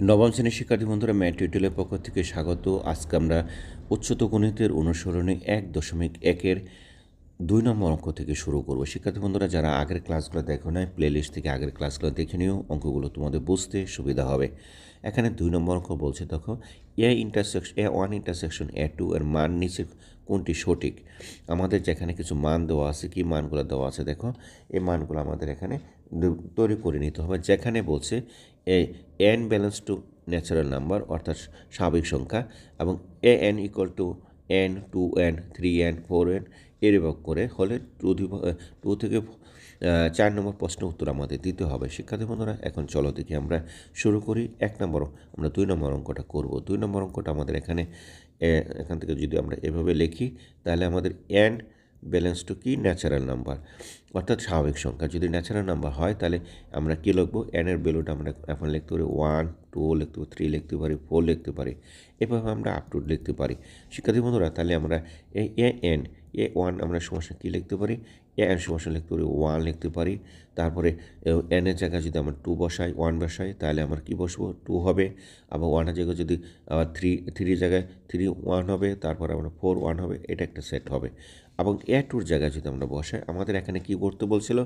নবম শ্রেণির শিক্ষার্থী বন্ধুরা, ম্যাট টিউটোরিয়ালের পক্ষ থেকে স্বাগত। আজকে আমরা উচ্চত গণিতের অনুসরণে এক দশমিক একের দুই নম্বর অঙ্ক থেকে শুরু করব। শিক্ষার্থী বন্ধুরা, যারা আগের ক্লাসগুলো দেখো নাই প্লে লিস্ট থেকে আগের ক্লাসগুলো দেখে নিও। অঙ্কগুলো তোমাদের বুঝতে সুবিধা হবে। এখানে দুই নম্বর অঙ্ক বলছে, দেখো A intersection A one intersection A two এর মান নিচে কোনটি সঠিক? আমাদের যেখানে কিছু মান দেওয়া আছে, কি মানগুলো দেওয়া আছে দেখো, এই মানগুলো আমাদের এখানে তৈরি করে নিতে হবে। যেখানে বলছে A N belongs to natural number অর্থাৎ স্বাভাবিক সংখ্যা, এবং A N equal to N two N three N four N এরবক করে হলে টু টু থেকে চার নম্বর প্রশ্ন উত্তর আমাদের দিতে হবে। শিক্ষার্থী বন্ধুরা, এখন চলো দেখি আমরা শুরু করি। এক নম্বর, আমরা দুই নম্বর অঙ্কটা করব। দুই নম্বর অঙ্কটা আমাদের এখানে এখান থেকে যদি আমরা এভাবে লিখি, তাহলে আমাদের এন ব্যালেন্স টু কি ন্যাচারাল নাম্বার অর্থাৎ স্বাভাবিক সংখ্যা। যদি ন্যাচারাল নাম্বার হয়, তাহলে আমরা কী লিখব? এনের ভ্যালুটা আমরা এখন লিখতে পারি ওয়ান টু লিখতে পারি থ্রি লিখতে পারি ফোর লিখতে পারি। এভাবে আমরা আপ টু লিখতে পারি। শিক্ষার্থী বন্ধুরা, তাহলে আমরা এ এন এ ওয়ান আমরা সমস্যা কী লিখতে পারি? এন সমস্যা লিখতে পারি ওয়ান লিখতে পারি। তারপরে এনের জায়গায় যদি আমরা টু বসাই ওয়ান বসাই, তাহলে আমার কী বসবো? টু হবে। আবার ওয়ানের জায়গায় যদি, আবার থ্রি থ্রি জায়গায় থ্রি ওয়ান হবে, তারপর আমরা ফোর ওয়ান হবে, এটা একটা সেট হবে। এবং এ টুর জায়গায় যদি আমরা বসাই, আমাদের এখানে কী করতে বলছিল?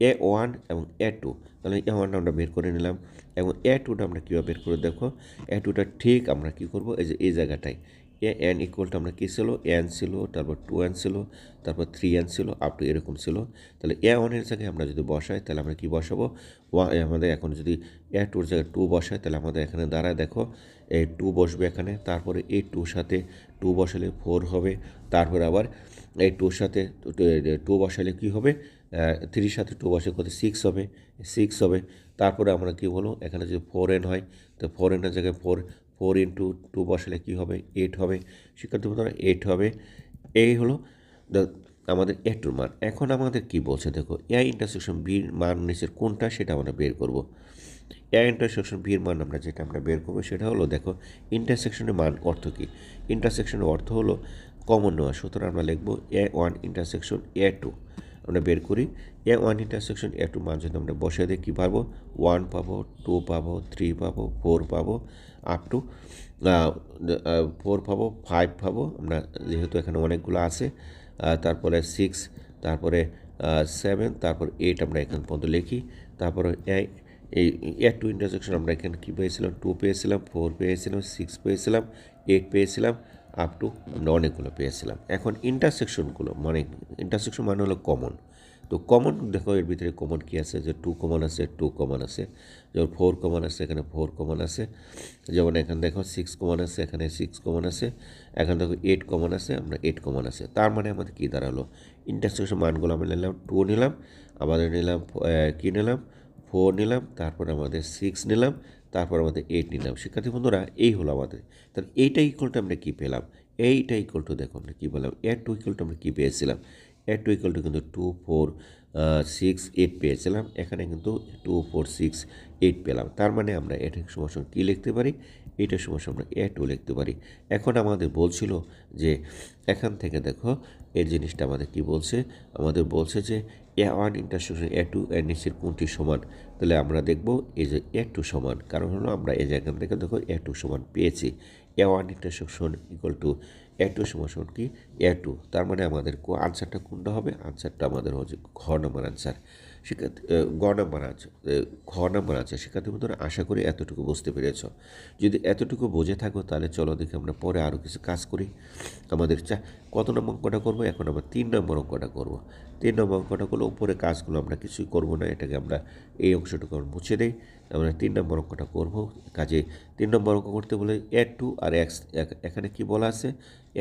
এ ওয়ান এবং এ টু তাহলে এ ওয়ানটা আমরা বের করে নিলাম। এবং এ টুটা আমরা কীভাবে বের করে দেখো? এ টুটা ঠিক আমরা কী করব? এই যে, এই জায়গাটায়। এ এন ইকুয়ালটা আমরা কী ছিল? এন ছিল, তারপর টু এন ছিল, তারপর থ্রি এন ছিল আপ টু এরকম ছিল। তাহলে এ ওয়ানের জায়গায় আমরা যদি বসাই, তাহলে আমরা কী বসাবো? ওয়া আমাদের এখন যদি এ টুর জায়গায় টু বসাই, তাহলে আমাদের এখানে দাঁড়ায় দেখো, এই টু বসবে এখানে, তারপরে এই টুর সাথে টু বসালে ফোর হবে, তারপরে আবার এই টুর সাথে টু বসালে কী হবে? থ্রির সাথে টু বসে কত? সিক্স হবে সিক্স হবে। তারপরে আমরা কী বলো এখানে যদি ফোর এন হয়, তো ফোর এনের জায়গায় ফোর ফোর ইন্টু টু বসালে কী হবে? এইট হবে। শিক্ষার্থী বন্ধুরা, এইট হবে। এই হলো আমাদের এ টুর মান। এখন আমাদের কি বলছে দেখো, এ ইন্টারসেকশন বির মান নিচের কোনটা সেটা আমরা বের করব। এ ইন্টারসেকশন বির মান আমরা যেটা আমরা বের করব সেটা হলো দেখো ইন্টারসেকশনের মান অর্থ কী? ইন্টারসেকশনের অর্থ হলো কমন নেওয়া। সুতরাং আমরা লিখব A one intersection A two. আমরা বের করি। A one intersection A two মান যদি আমরা বসে দিই কী পাবো? ওয়ান পাবো টু পাবো থ্রি পাবো ফোর পাবো আপ টু ফোর পাবো ফাইভ পাবো। আমরা যেহেতু এখানে অনেকগুলো আছে তারপরে সিক্স তারপরে সেভেন তারপর এইট আমরা এখান পর্যন্ত লিখি। তারপরে এই, এ টু ইন্টারসেকশন আমরা এখানে কী পেয়েছিলাম? টু পেয়েছিলাম ফোর পেয়েছিলাম সিক্স পেয়েছিলাম এইট পেয়েছিলাম আপ টু আমরা অনেকগুলো পেয়েছিলাম। এখন ইন্টারসেকশনগুলো মানে ইন্টারসেকশন মানে হলো কমন তো কমন দেখো এর ভিতরে কমন কী আছে? যে টু কমন আছে টু কমন আছে। যেমন ফোর কমন আছে, এখানে ফোর কমন আছে। যেমন এখানে দেখো সিক্স কমন আছে, এখানে সিক্স কমন আছে। এখানে দেখো এইট কমন আছে, আমরা এইট কমন আছে। তার মানে আমাদের কী দাঁড়াল? ইন্টারসেকশন মানগুলো আমরা নিলাম টু নিলাম আমাদের নিলাম কী নিলাম? ফোর নিলাম, তারপর আমাদের সিক্স নিলাম তারপর আমাদের এইট নিলাম। শিক্ষার্থী বন্ধুরা, এই হলো আমাদের। তাহলে এইটা ইকুয়ালটা আমরা কী পেলাম? এইটা ইকুয়াল টু দেখো আমরা কী বললাম এ টু ইকুয়াল টু আমরা কী পেয়েছিলাম? এ টু ইকুয়াল টু কিন্তু টু ফোর সিক্স এইট পেয়েছিলাম। এখানে কিন্তু টু ফোর সিক্স এইট পেলাম। তার মানে আমরা এটার সমস্যা কী লিখতে পারি? এইটার সমস্যা আমরা এ টু লিখতে পারি। এখন আমাদের বলছিল যে, এখান থেকে দেখো, এই জিনিসটা আমাদের কি বলছে? আমাদের বলছে যে A one intersection A two এর নিচের কোনটি সমান? তাহলে আমরা দেখব এই যে এ টু সমান। কারণ হলো আমরা এই জায়গা থেকে দেখো এ টু সমান পেয়েছি। A one intersection equal to A two সমান কি? এ টু, তার মানে আমাদের আনসারটা কোনটা হবে? আনসারটা আমাদের হচ্ছে ঘ নম্বর আনসার। শিক্ষার্থী গ নম্বর আছে ঘ নম্বর আছে শিক্ষার্থী বন্ধুরা, আশা করি এতটুকু বুঝতে পেরেছ। যদি এতটুকু বুঝে থাকো, তাহলে চলো দেখি আমরা পরে আরও কিছু কাজ করি। আমাদের চা, কত নম্বর অঙ্কটা করব? এখন আমরা তিন নম্বর অঙ্কটা করব। তিন নম্বর অঙ্কটা করলে উপরে কাজগুলো আমরা কিছুই করব না, এটাকে আমরা এই অংশটুকু আমরা মুছে দিই। আমরা তিন নম্বর অঙ্কটা করব। কাজে তিন নম্বর অঙ্ক করতে বলে এ টু আর এক্স, এখানে কি বলা আছে?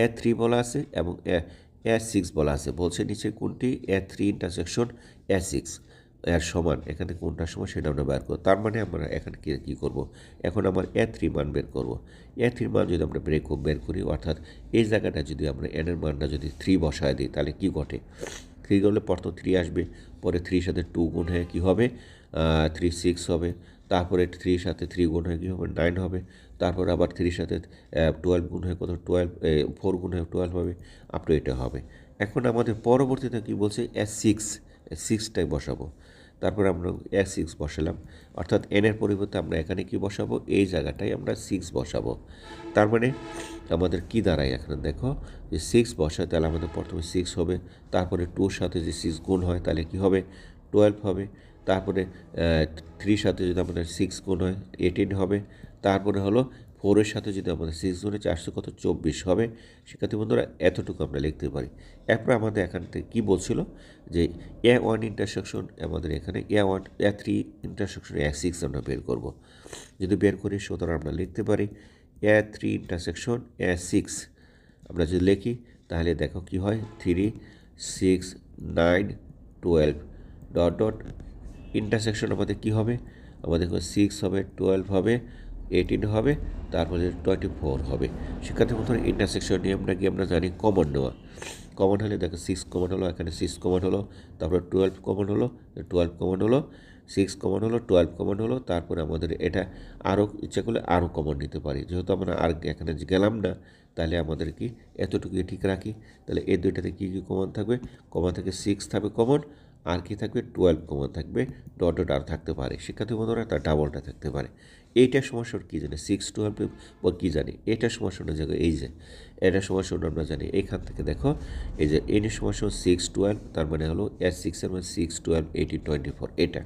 এ থ্রি বলা আছে এবং এ সিক্স বলা আছে। বলছে নিচে কোনটি? A three intersection A six এর সমান, এখানে কোনটার সমান সেটা আমরা বের করব। তার মানে আমরা এখানে কী কী করব? এখন আমার এ থ্রি মান বের করব। এ থ্রি মান যদি আমরা ব্রেক বের করি, অর্থাৎ এই জায়গাটা যদি আমরা এনের মানটা যদি থ্রি বসায় দিই, তাহলে কী ঘটে? থ্রি করলে প্রথম থ্রি আসবে, পরে থ্রির সাথে টু গুণ হয়ে কী হবে? থ্রি সিক্স হবে, তারপরে থ্রির সাথে থ্রি গুণ হয়ে কী হবে? নাইন হবে। তারপর আবার থ্রির সাথে টুয়েলভ গুণ হয়ে কত? টুয়েলভ ফোর গুণ হয়ে টুয়েলভ হবে আপ টু এটা হবে। এখন আমাদের পরবর্তীতে কী বলছে? এস সিক্স সিক্সটাই বসাবো। তারপরে আমরা এস সিক্স বসালাম। অর্থাৎ এনের পরিবর্তে আমরা এখানে কি বসাবো? এই জায়গাটায় আমরা সিক্স বসাবো। তার মানে আমাদের কি দাঁড়ায় এখানে? দেখো, যে সিক্স বসায়, তাহলে আমাদের প্রথমে সিক্স হবে। তারপরে টুর সাথে যে সিক্স গুণ হয়, তাহলে কি হবে? টুয়েলভ হবে। তারপরে থ্রির সাথে যদি আমাদের সিক্স গুণ হয় এইটিন হবে। তারপরে হলো ফোরের সাথে যদি আমাদের সিক্স গুণে চারশো কত? চব্বিশ হবে। শিক্ষার্থী বন্ধুরা, এতটুকু আমরা লিখতে পারি। এরপর আমাদের এখান থেকে কী বলছিল? যে এ ওয়ান ইন্টারসেকশন আমাদের এখানে A one A three intersection A six আমরা বের করব। যদি বের করি, সুতরাং আমরা লিখতে পারি A three intersection A six আমরা যদি লিখি, তাহলে দেখো কি হয়? Three six nine twelve dot dot intersection আমাদের কি হবে? আমাদের সিক্স হবে টুয়েলভ হবে। এইটিন হবে, তারপরে টোয়েন্টি ফোর হবে। শিক্ষার্থী বন্ধুরা ইন্টারসেকশন নিয়মটা কি আমরা জানি কমন নেওয়া। কমন হলে দেখো সিক্স কমন হলো, এখানে সিক্স কমন হলো, তারপরে টুয়েলভ কমন হলো টুয়েলভ কমন হলো সিক্স কমন হলো টুয়েলভ কমন হলো, তারপরে আমাদের এটা আরও ইচ্ছা করলে আরও কমন নিতে পারি। যেহেতু আমরা আর এখানে গেলাম না, তাহলে আমাদের কি এতটুকু ঠিক রাখি? তাহলে এই দুইটাতে কী কী কমন থাকবে? কমন থেকে সিক্স থাকবে কমন আর কি থাকবে? টুয়েলভ কমন থাকবে ডট ডট আর থাকতে পারে। শিক্ষার্থী বন্ধুরা, তার ডাবলটা থাকতে পারে। এইটা সমস্যার কী জানি? সিক্স টুয়েলভ বা কী জানি? এইটা সমস্যার জায়গায় এই যে, এটা সমস্যা আমরা জানি। এইখান থেকে দেখো, এই যে এনের সমস্যা সিক্স টুয়েলভ তার মানে হলো এস সিক্সের মানে six twelve eighteen twenty four এটা।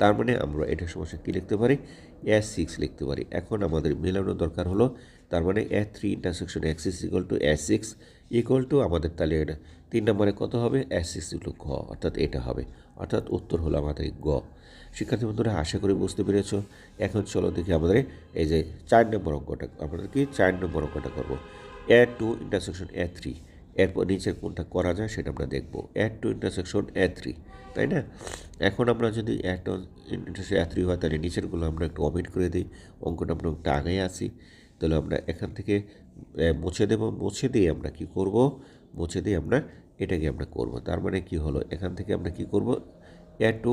তার মানে আমরা এটা সমস্যা কী লিখতে পারি? এস সিক্স লিখতে পারি। এখন আমাদের মেলানোর দরকার হলো, তার মানে A three intersection X is two S six equal to আমাদের তাহলে এটা তিন নম্বরে কত হবে? সিক্স ইকুয়াল ঘ অর্থাৎ এটা হবে। অর্থাৎ উত্তর হলো আমাদের গ। শিক্ষার্থী বন্ধুরা, আশা করি বুঝতে পেরেছ। এখন চলো দেখি আমাদের এই যে চার নম্বর অঙ্কটা আমাদের কি চার নম্বর অঙ্কটা করব? A two intersection A three এরপর নিচের কোনটা করা যায় সেটা আমরা দেখব। A two intersection A three তাই না? এখন আমরা যদি A two intersection A three হয়, তাহলে নিচেরগুলো আমরা একটু অমিট করে দিই। অঙ্কটা আমরা একটু আগে আসি তাহলে আমরা এখান থেকে মুছে দেবো। মুছে দিয়ে আমরা কি করব? মুছে দিয়ে আমরা এটাকে আমরা করব। তার মানে কি হলো? এখান থেকে আমরা কি করব? A two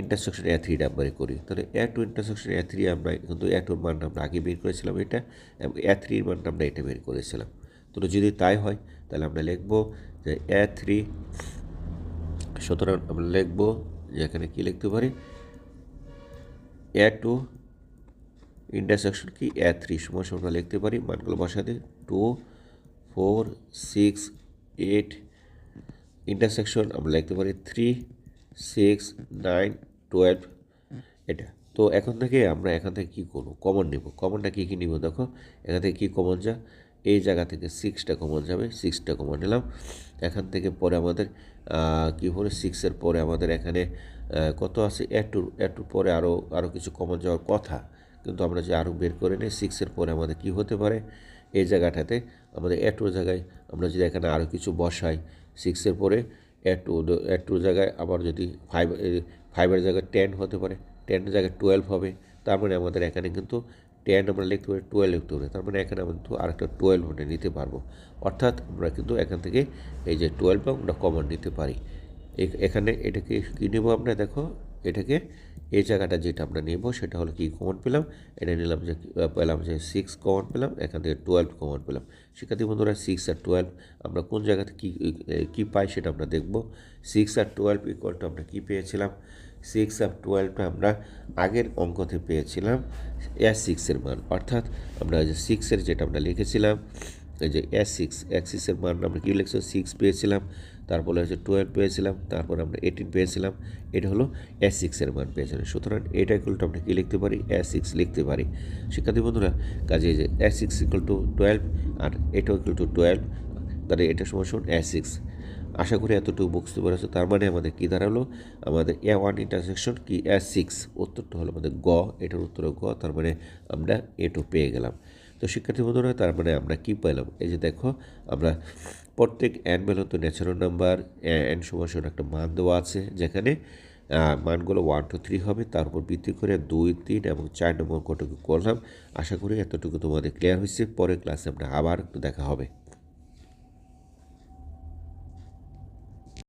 intersection A three নাম্বারে করি। তাহলে A two intersection A three আমরা কিন্তু এ টুর মানটা আমরা আগে বের করেছিলাম এটা এবং এ থ্রির মানটা আমরা এটা বের করেছিলাম। তো যদি তাই হয়, তাহলে আমরা লিখব যে এ থ্রি সুতরাং আমরা লিখব যে এখানে কী লিখতে পারি? এ টু ইন্টারসেকশন কি? এ থ্রি সমস্যা আমরা লিখতে পারি। মানগুলো বসাতে two four six eight intersection আমরা লিখতে পারি থ্রি সিক্স নাইন টুয়েলভ এটা। তো এখন থেকে আমরা এখান থেকে কী করব? কমন নিব। কমনটা কী কী নিব দেখো? এখান থেকে কী কমন যা? এই জায়গা থেকে সিক্সটা কমন যাবে। সিক্সটা কমন নিলাম। এখান থেকে পরে আমাদের কী হলো সিক্সের পরে আমাদের এখানে কত আছে? এটুর এটুর পরে আরও আরও কিছু কমন যাওয়ার কথা। কিন্তু আমরা যে আরও বের করে নিই সিক্সের পরে আমাদের কি হতে পারে? এই জায়গাটাতে আমাদের এটুর জায়গায় আমরা যদি এখানে আরও কিছু বসাই সিক্সের পরে এটু এটুর জায়গায় আবার যদি ফাইভ ফাইভের জায়গায় টেন হতে পারে টেনের জায়গায় টুয়েলভ হবে, তার মানে আমাদের এখানে কিন্তু টেন আমরা লিখতে পারি টুয়েলভ লিখতে পারি, তার মানে এখানে আমরা কিন্তু আরেকটা টুয়েলভ আমরা নিতে পারব। অর্থাৎ আমরা কিন্তু এখান থেকে এই যে টুয়েলভ আমরা কমন নিতে পারি। এখানে এটাকে কী নেব আমরা? দেখো, এটাকে এই জায়গাটা যেটা আমরা নেব সেটা হলো কি কমন পেলাম? এটা নিলাম যে, পেলাম যে সিক্স কমন পেলাম, এখান থেকে টুয়েলভ কমন পেলাম। শিক্ষার্থী বন্ধুরা সিক্স আর টুয়েলভ আমরা কোন জায়গাতে কী কী পাই সেটা আমরা দেখব। সিক্স আর টুয়েলভ ইকুয়াল টু আমরা কী পেয়েছিলাম? সিক্স আর টুয়েলভটা আমরা আগের অঙ্কতে পেয়েছিলাম এস সিক্সের মান। অর্থাৎ আমরা যে সিক্সের যেটা আমরা লিখেছিলাম যে এস সিক্স এক্সিসের মান আমরা কী লিখছি সিক্স পেয়েছিলাম। তারপরে হচ্ছে টুয়েলভ পেয়েছিলাম, তারপর আমরা এইটিন পেয়েছিলাম, এটা হলো এস সিক্সের মান পেয়েছিলাম। সুতরাং এটা ইকুয়াল টু আমরা কী লিখতে পারি? এস সিক্স লিখতে পারি। শিক্ষার্থী বন্ধুরা কাজে যে S six equal to twelve আর এটা ইকুয়াল টু টুয়েলভ তাহলে এটা সময় শুন এস সিক্স আশা করি এতটুকু বুঝতে পেরেছ। তার মানে আমাদের কী দাঁড়াল? আমাদের এ ওয়ান ইন্টারসেকশন কি এস সিক্স উত্তরটা হলো আমাদের গ, এটার উত্তর গ, তার মানে আমরা এটু পেয়ে গেলাম। তো শিক্ষার্থী বন্ধুরা তার মানে আমরা কী পেলাম? এই যে দেখো, আমরা প্রত্যেক অ্যান বেল তো ন্যাচারাল নাম্বার অ্যান সমস্যার একটা মান দেওয়া আছে যেখানে মানগুলো ওয়ান টু থ্রি হবে। তার উপর ভিত্তি করে দুই, তিন এবং চার নম্বর কটুকু করলাম। আশা করি এতটুকু তোমাদের ক্লিয়ার হয়েছে। পরের ক্লাসে আমরা আবার দেখা হবে।